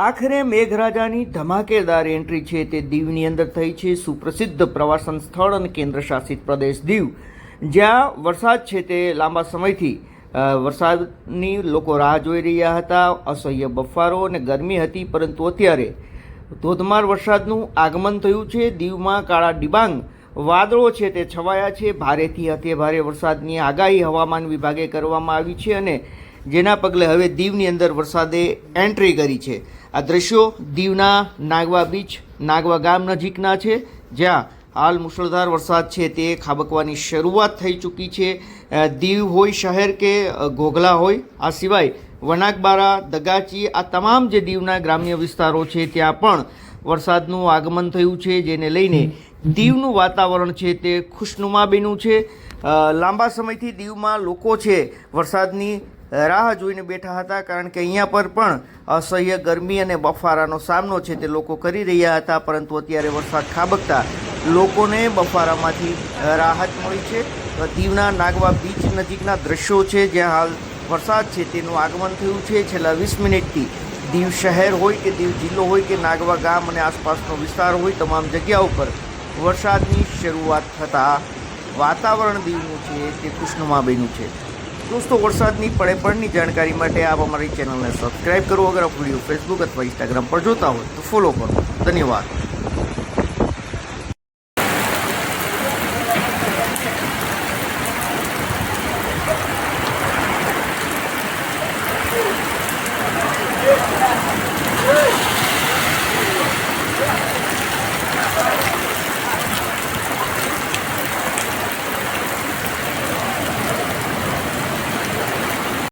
આખરે મેઘરાજાની ધમાકેદાર એન્ટ્રી છે તે દીવની અંદર થઈ છે. સુપ્રસિદ્ધ પ્રવાસન સ્થળ અને કેન્દ્રશાસિત પ્રદેશ દીવ. જ્યાં વરસાદ છે તે લાંબા સમયથી વરસાદની લોકો રાહ જોઈ રહ્યા હતા. અસહ્ય બફારો અને ગરમી હતી, પરંતુ અત્યારે ધોધમાર વરસાદનું આગમન થયું છે. દીવમાં કાળા ડિબાંગ વાદળો છે તે છવાયા છે. ભારેથી અતિભારે વરસાદની આગાહી હવામાન વિભાગે કરવામાં આવી છે અને જેના પગલે હવે દીવની અંદર વરસાદે એન્ટ્રી કરી છે. આ દ્રશ્યો દીવના નાગવા બીચ નાગવા ગામ નજીકના છે જ્યાં હાલ મુશળધાર વરસાદ છે તે ખાબકવાની શરૂઆત થઈ ચૂકી છે. દીવ હોય શહેર કે ઘોઘલા હોય આ સિવાય વનાકબારા દગાચી આ તમામ જે દીવના ગ્રામ્ય વિસ્તારો છે ત્યાં પણ વરસાદનું આગમન થયું છે જેને લઈને દીવનું વાતાવરણ છે તે ખુશનુમા બન્યું છે. લાંબા સમયથી દીવમાં લોકો છે, વરસાદની રાહ જોઈને બેઠા હતા, કારણ કે અહીંયા પર પણ અસહ્ય ગરમી અને બફારાનો સામનો છે તે લોકો કરી રહ્યા હતા, પરંતુ અત્યારે વરસાદ ખાબકતા લોકોને બફારામાંથી રાહત મળી છે. દીવના નાગવા બીચ નજીકના દ્રશ્યો છે, જ્યાં હાલ વરસાદ છે તેનું આગમન થયું છે. છેલ્લા વીસ મિનિટથી દીવ શહેર હોય કે દીવ જિલ્લો હોય કે નાગવા ગામ અને આસપાસનો વિસ્તાર હોય, તમામ જગ્યાઓ પર વરસાદની શરૂઆત થતાં વાતાવરણ દીવનું છે કે કૃષ્ણમાબેનું છે? દોસ્તો, વરસાદની પડે પડની જાણકારી માટે આપ અમારી ચેનલને સબસ્ક્રાઈબ કરો. અગર આપ વીડિયો ફેસબુક અથવા ઇન્સ્ટાગ્રામ પર જોતા હોય તો ફોલો કરો. ધન્યવાદ.